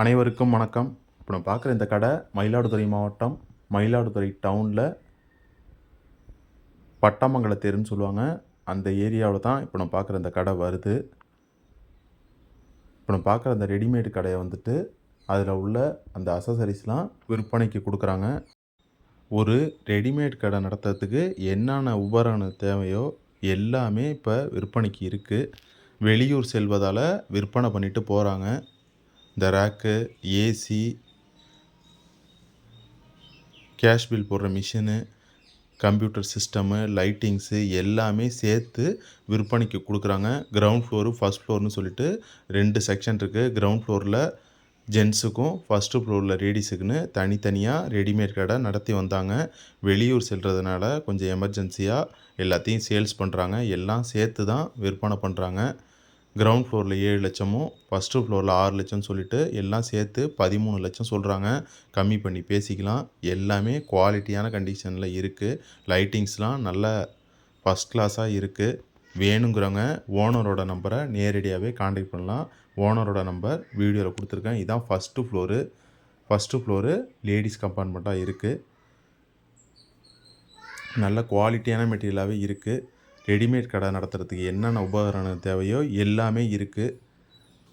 அனைவருக்கும் வணக்கம். இப்போ நம்ம பார்க்குற இந்த கடை மயிலாடுதுறை மாவட்டம் மயிலாடுதுறை டவுனில் பட்டாமங்கல தெருன்னு சொல்லுவாங்க. அந்த ஏரியாவில் தான் இப்போ நம்ம பார்க்குற இந்த கடை வருது. இப்போ நம்ம பார்க்குற அந்த ரெடிமேட் கடையை வந்துட்டு அதில் உள்ள அந்த அசசரிஸ்லாம் விற்பனைக்கு கொடுக்குறாங்க. ஒரு ரெடிமேட் கடை நடத்துறதுக்கு என்னென்ன உபகரணம் தேவையோ எல்லாமே இப்போ விற்பனைக்கு இருக்குது வெளியூர் செல்வதால் விற்பனை பண்ணிட்டு போகிறாங்க இந்த ரேக்கு ஏசி கேஷ் பில் போடுற மிஷினு கம்ப்யூட்டர் சிஸ்டமு லைட்டிங்ஸு எல்லாமே சேர்த்து விற்பனைக்கு கொடுக்குறாங்க. கிரவுண்ட் ஃப்ளோரு ஃபஸ்ட் ஃப்ளோர்னு சொல்லிட்டு ரெண்டு செக்ஷன் இருக்குது கிரவுண்ட் ஃப்ளோரில் ஜென்ஸுக்கும் ஃபஸ்ட்டு ஃப்ளோரில் லேடிஸுக்குன்னு தனித்தனியாக ரெடிமேட் கடை நடத்தி வந்தாங்க. வெளியூர் செல்கிறதுனால கொஞ்சம் எமர்ஜென்சியாக எல்லாத்தையும் சேல்ஸ் பண்ணுறாங்க எல்லாம் சேர்த்து தான் விற்பனை பண்ணுறாங்க கிரவுண்ட் ஃப்ளோரில் ஏழு லட்சமும் ஃபஸ்ட்டு ஃப்ளோரில் ஆறு லட்சம்னு சொல்லிட்டு எல்லாம் சேர்த்து பதிமூணு லட்சம் சொல்கிறாங்க கம்மி பண்ணி பேசிக்கலாம். எல்லாமே குவாலிட்டியான கண்டிஷனில் இருக்குது லைட்டிங்ஸ்லாம் நல்ல ஃபஸ்ட் கிளாஸாக இருக்குது வேணுங்கிறவங்க ஓனரோட நம்பரை நேரடியாகவே காண்டாக்ட் பண்ணலாம். ஓனரோட நம்பர் வீடியோவில் கொடுத்துருக்கேன். இதுதான் first floor first floor ladies கம்பார்ட்மெண்ட்டாக இருக்குது நல்ல குவாலிட்டியான மெட்டீரியலாகவே இருக்குது ரெடிமேட் கடை நடத்துகிறதுக்கு என்னென்ன உபகரணம் தேவையோ எல்லாமே இருக்குது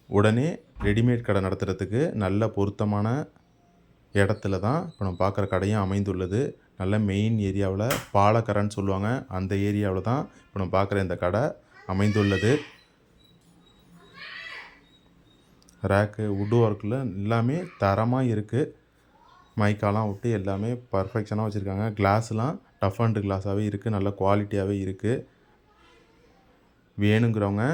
உடனே ரெடிமேட் கடை நடத்துகிறதுக்கு நல்ல பொருத்தமான இடத்துல தான் இப்போ நம்ம பார்க்குற கடையும் அமைந்துள்ளது. நல்ல மெயின் ஏரியாவில் பாலக்கரைன்னு சொல்லுவாங்க. அந்த ஏரியாவில் தான் இப்போ நம்ம பார்க்குற இந்த கடை அமைந்துள்ளது. ரேக்கு உட் ஒர்க்கில் எல்லாமே தரமாக இருக்குது மைக்காலாம் விட்டு எல்லாமே பர்ஃபெக்ஷனாக வச்சுருக்காங்க. கிளாஸ்லாம் டஃப் அண்ட் கிளாஸாகவே இருக்குது நல்ல குவாலிட்டியாகவே இருக்குது வேணுங்கிறவங்க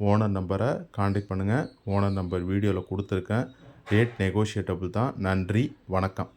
ஓனர் நம்பரை காண்டாக்ட் பண்ணுங்கள் ஓனர் நம்பர் வீடியோவில் கொடுத்துருக்கேன். ரேட் நெகோஷியேட்டபுள் தான். நன்றி. வணக்கம்.